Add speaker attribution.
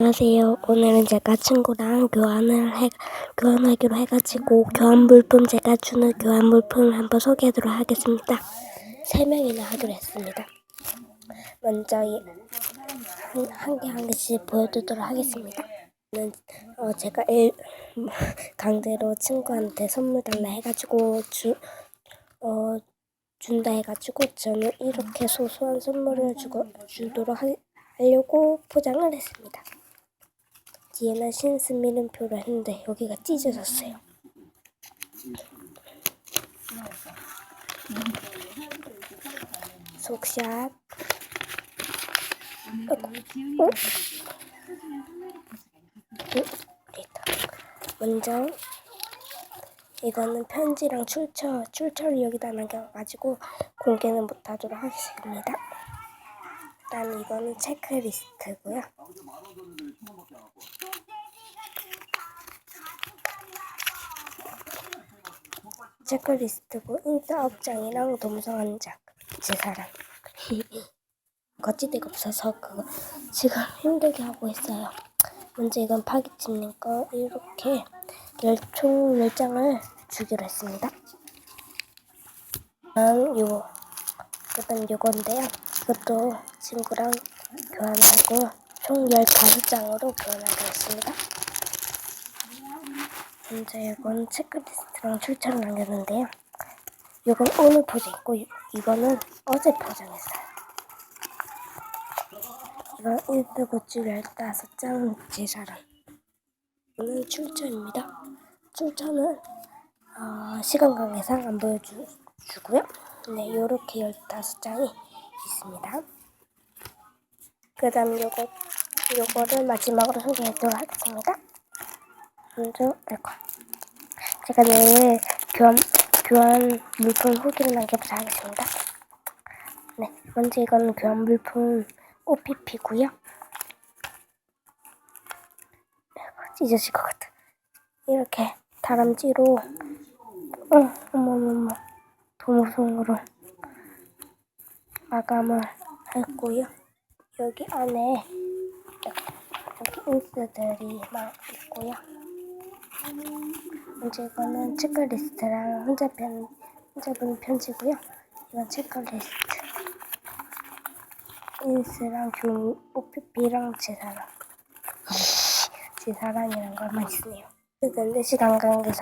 Speaker 1: 안녕하세요. 오늘은 제가 친구랑 교환을 해, 교환하기로 해가지고 교환 물품 제가 주는 교환 물품을 한번 소개하도록 하겠습니다. 세 명이나 하기로 했습니다. 먼저 이- 한, 한개한 개씩 보여드리도록 하겠습니다. 저는 어, 제가 일, 강제로 친구한테 선물 달라 해가지고 주, 어, 준다 해가지고 저는 이렇게 소소한 선물을 주고, 주도록 하, 하려고 포장을 했습니다. 뒤에는 신스 이름표를 했는데 여기가 찢어졌어요. 속샷. 어? 어? 됐다. 먼저 이거는 편지랑 출처, 출처를 여기다 남겨가지고 공개는 못하도록 하겠습니다. 일단 이거는 체크리스트고요. 체크리스트고 인싸 업장이랑 동성 한 장. 제 사람. 거치대가 없어서 그거 지금 힘들게 하고 있어요. 먼저 이건 거 이렇게 열총 열장을 주기로 했습니다. 다음 요 그다음 요건데요. 이것도 친구랑 교환하고 총 15장으로 교환하기로 했습니다. 먼저 이건 체크리스트랑 출처를 남겼는데요. 이건 오늘 포장이고 이- 이거는 어제 포장했어요. 이건 1대9줄 15장 제사랑 이거는 출처입니다. 출처는 어, 시간 관계상 안 보여주고요. 네, 이렇게 15장이 있습니다. 그 다음 요거, 요거를 마지막으로 소개하도록 하겠습니다. 먼저, 이거. 제가 내일 교환, 교환 물품 후기를 남겨보자 하겠습니다. 네, 먼저 이거는 교환 물품 OPP고요. 찢어질 것 같아. 이렇게 다람쥐로, 어, 어머머머, 도무송으로 마감을 했고요. 여기 안에 여기 인스들이 막 있고요. 이제 이거는 체크리스트랑 혼자 편 혼자 분 편지고요. 이건 체크리스트. 인스랑 교 OPP랑 제 사랑. 제 사랑이란 걸만 있네요. 근데 시간 관계상